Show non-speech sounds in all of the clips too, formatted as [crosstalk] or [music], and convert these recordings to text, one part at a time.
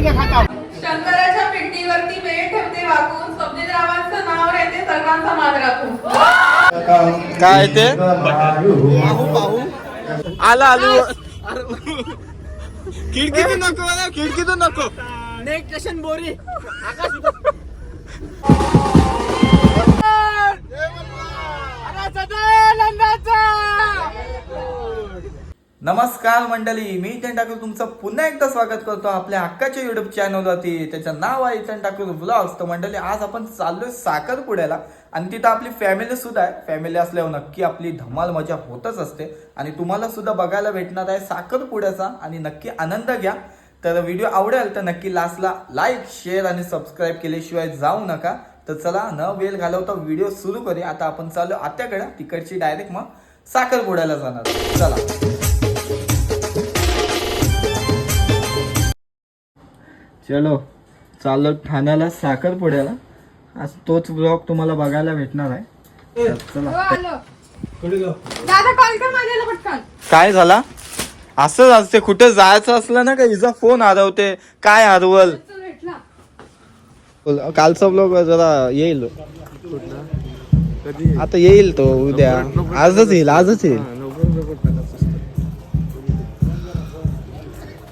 शंकराच्या पिंडीवरती वेळ ठेवते वाकून. नाव राहते सर्वांचा मान राखून काय ते? आला आलू. खिडकीतून नको ना खिडकीतून नको. नेक्स्ट बोरी. [laughs] नमस्कार मंडळी मी इथन ठाकूर. तुमचं पुन्हा एकदा स्वागत करतो आपल्या हक्काच्या युट्यूब चॅनलवरती त्याचं नाव आहे इथन ठाकूर ब्लॉग्स तर मंडळी आज आपण चाललोय साखरपुड्याला. आणि तिथं आपली फॅमिली सुद्धा आहे. फॅमिली असल्यावर नक्की आपली धमाल मजा होतच असते. आणि तुम्हाला सुद्धा बघायला भेटणार आहे साखरपुड्याचा. आणि नक्की आनंद घ्या. तर व्हिडिओ आवडेल तर नक्की लास्टला लाईक शेअर आणि सबस्क्राईब केल्याशिवाय जाऊ नका. तर चला न वेळ घालवता व्हिडिओ सुरू करूया. आता आपण चालू आत्याकडे. तिकडची डायरेक्ट मग साखरपुड्याला जाणार. चला. चलो चाललो ठाण्याला साखरपुड्याला. आज तोच ब्लॉग तुम्हाला बघायला भेटणार आहे. तर चला. दादा कॉल कर माझ्याला पटकन. काय झाला? असंच असते कुठे जायचं असलं ना का हिचा फोन हरवते काय हरवल चल भेटला. कालचा ब्लॉग जरा येईल. आता येईल तो उद्या. आजच येईल आजच येईल.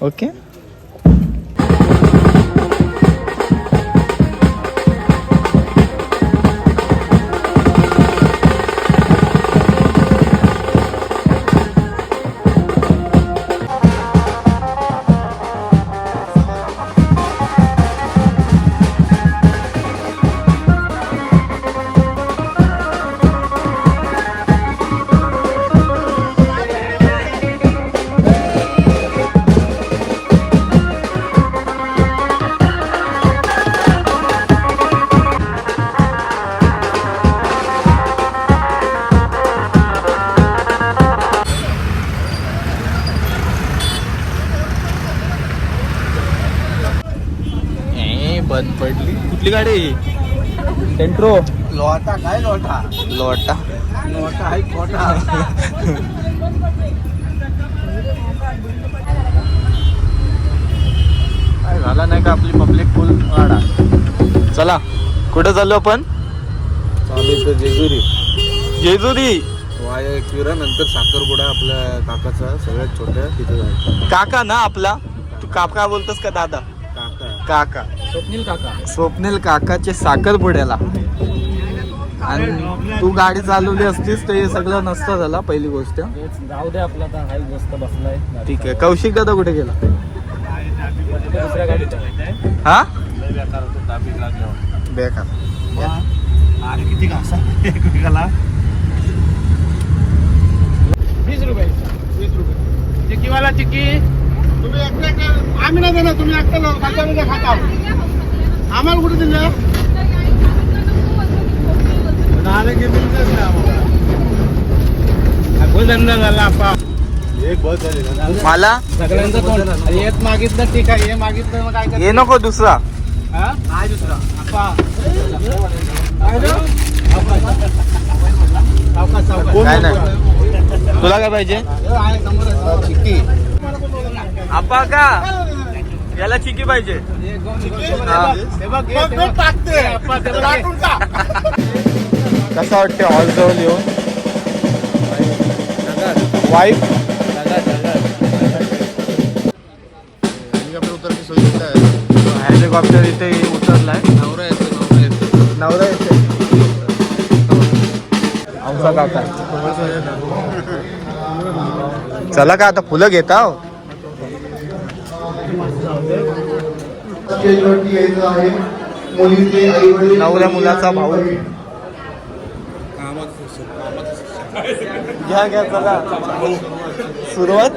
ओके? कुठली गाडी? सेंट्रो. लोटा काय लोटा लोटा लोटा आहे खोटा काय झाला नाही का आपली पब्लिक फुल वाडा चला कुठे चाललो आपण? चालू जेजुरी. जेजुरी. किरा नंतर साखरपुडा आपल्या काकाचा सगळ्यात छोट्या तिथे जायचं. काका ना आपला? तू काका बोलतोस का दादा? काका. काका. स्वप्नील काका. स्वप्नील काकाचे साखरपुड्याला. आणि तू गाडी चालवली असतीस तर हे सगळं नसतं झाला पहिली गोष्ट. जाऊ दे आपला आता हाय मस्त बसलाय. ठीक आहे कौशिक दादा कुठे गेला? दुसऱ्या गाडीत हा? बेकार किती घासा [laughs] एकमेकाला वीस रुपये. वीस रुपये. चिक्कीवाला चिक्की. तुम्ही एकटे आम्ही नाही देणार तुम्ही एकटे खाता म्हणजे खाता आम्हाला कुठे दिलं? धंदा झाला आपा एक बस झाली मला? सगळ्यांचं तोंड. एक मागितलं ठीक आहे हे मागितलं मग काय ये नको दुसरा. हा? काय दुसरा. आपा. काय रे? सावकाश, सावकाश. काय नाही. तुला काय पाहिजे हे आहे, समोर आहे. चिक्की. आपा का याला चिकी पाहिजे. कसं वाटते हॉल जवळ येऊन वाईफ हेलिकॉप्टर इथे उतरलाय नवरा येतो, नवरा येतो. नवरा येते आमचा काका चला का आता फुलं घेता हो. स्टेजवरती यायचं आहे. मुलीचे आई वडील नवऱ्या मुलाचा भाऊ. घ्या घ्या चला. सुरुवात.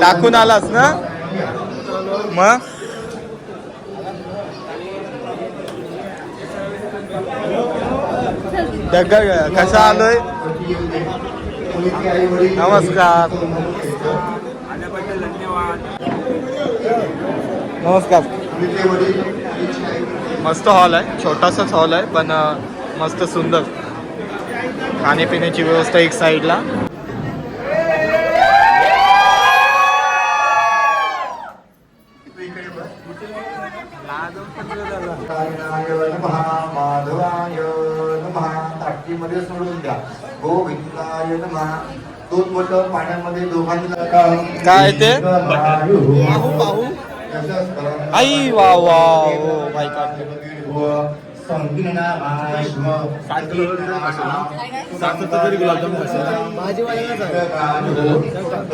टाकून आलास ना? मग? कसा आलोय? नमस्कार. नमस्कार. मस्त हॉल आहे छोटासाच हॉल आहे पण मस्त सुंदर. खाण्यापिण्याची व्यवस्था एक साईडला. सोडून द्या. दोन पाण्यामध्ये दोघांना काय ते? पाहू, पाहू. आई वा वा ओ माय गॉड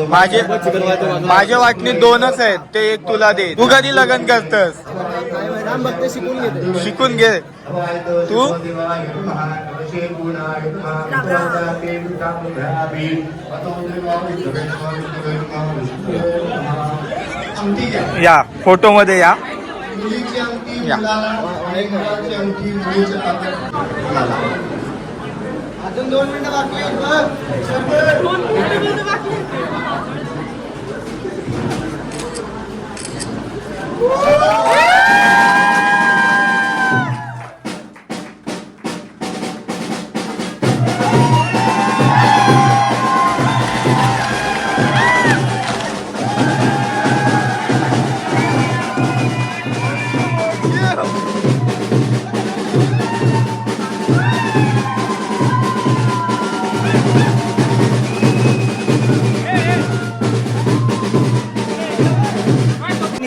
माझे माझ्या वाटणी दोनच आहेत. ते एक तुला दे. तू कधी लग्न करतस. शिकून घे. तू? अंगठी घ्या या फोटो मध्ये या मुलीची अंगठी या. मुलाला आणि मुलाची अंगठी मुलीच्या हातात मुलाला. अजून दोन मिनिटं बाकी आहेत बघ.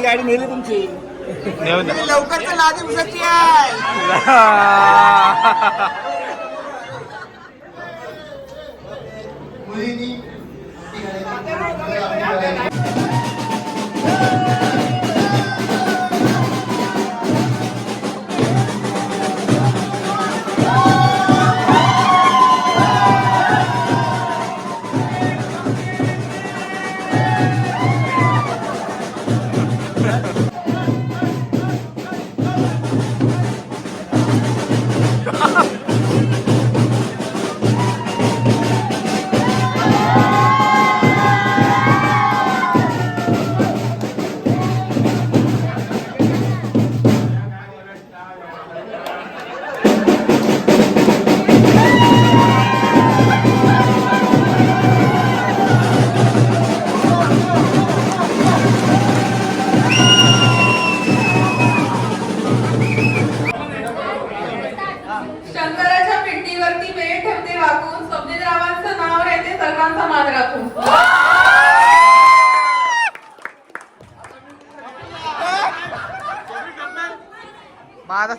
गाडी नेली तुमची नेऊन द्या. लवकरच लादी उसाची आहे [laughs] मुलींनी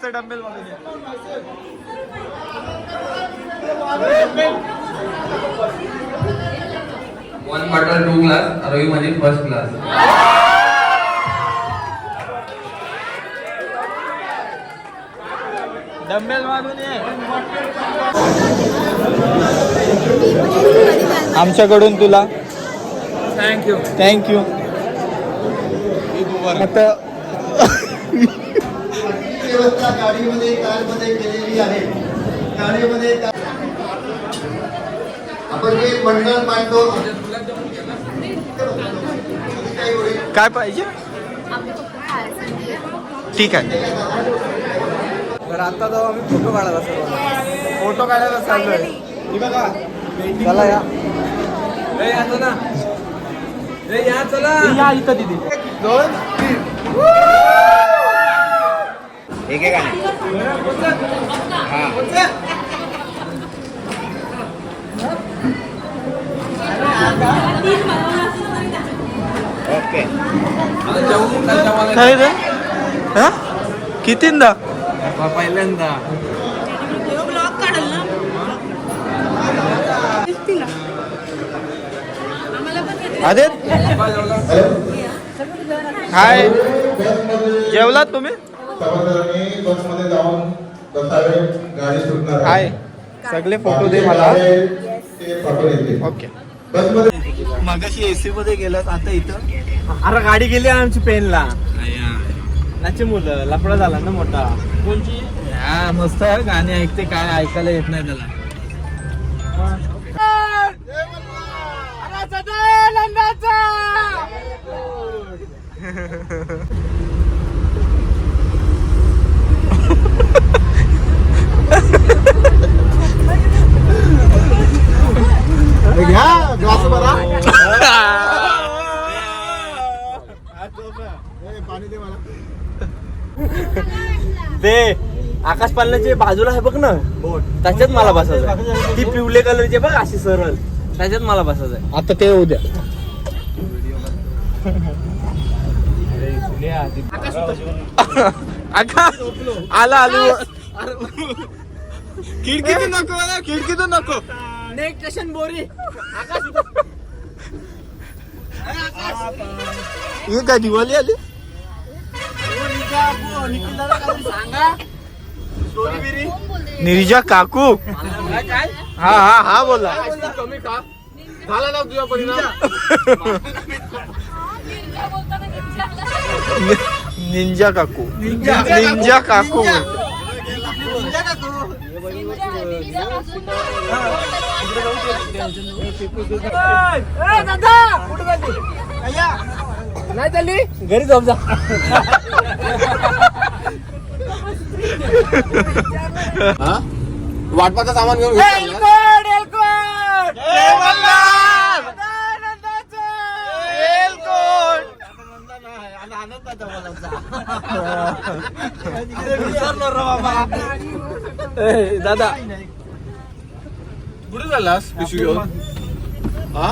महाराष्ट्र डंबेल मध्ये one bottle two glass Ravi मध्ये फर्स्ट क्लास डंबेल मारून ये। आमच्याकडून तुला. थँक्यू थँक्यू आता व्यवस्था गाडीमध्ये कारमध्ये केलेली आहे. गाडीमध्ये का- आपण जे मंडळ मांडतो काय पाहिजे? ठीक आहे. तर आता जाऊ आम्ही फोटो काढायला सर्व फोटो काढायला चाललोय. चला या. या इथं दिदी. दोन काय रे? हा? कितींदा? पहिल्यांदा. अरे हाय. जेवलात तुम्ही? सर्वजणांनी बसमध्ये जाऊन बसावे गाडी सुटणार आहे. हाय. सगळे फोटो दे मला. ते येतील ओके. मगाशी एसी मध्ये गेलात आता इथं? अरे गाडी गेली आमची पेनला. नाची मुलं लफडा झाला ना मोठा. कोणची? हा मस्त आहे गाणी ऐकते काय ऐकायला येत नाही त्याला ग्लास बरा आकाश पालनाचे बाजूला आहे बघ ना. त्याच्यात मला बसायचं आहे. ती पिवले कलरची बघ अशी सरळ. त्याच्यात मला बसायचं आहे आता ते उद्या आकाश आला आलो. खिडकीतून नको खिडकीतून नको. Next station Bori. हे काय दिवाळी आली? निर्जा काकू. हा हा हा बोला. कमी का झाला ना तुझा परिणाम? निंजा काकू. निंजा काकू. नाही चालली? घरी जाऊ जा. वाटपाचं सामान घेऊन दादा. कुठे झालास पिशवी घेऊन? हा?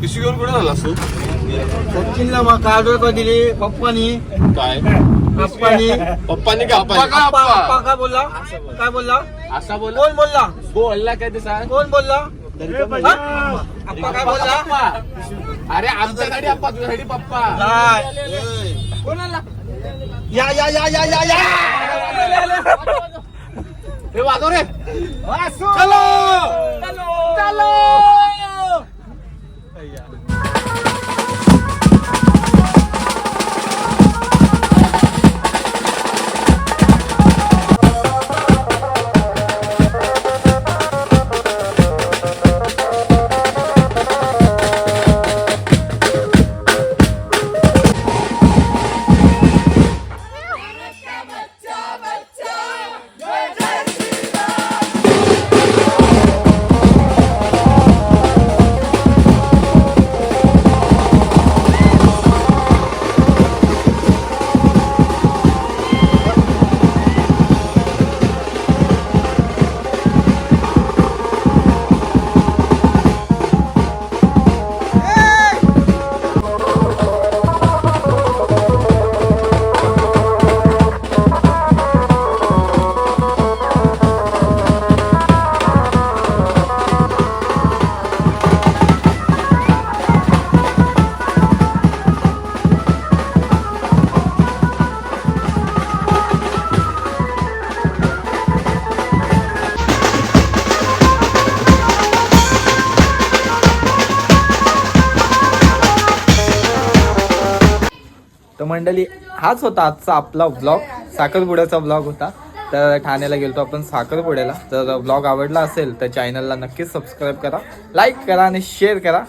पिशवी घेऊन कुठे झालास तू? सचिनला मग कागद का दिली पप्पानी. काय? पप्पानी पप्पानी का पप्पा पप्पा काय बोलला? काय बोलला? असा बोल कोण बोलला? बोलला काय ते सांग? कोण बोलला? हा? अप्पा काय बोलला? अरे आमच्यासाठी पप्पा तुझ्यासाठी पप्पा. कोणाला? या या या या या या. [laughs] हे वाजव रे. तर मंडळी हाच होता आजचा आपला ब्लॉग साखरपुड्याचा ब्लॉग होता. तर ठाण्याला गेलतो आपण साखरपुड्याला. तर ब्लॉग आवडला असेल तर चॅनलला नक्कीच सबस्क्राईब करा. लाईक करा आणि शेअर करा.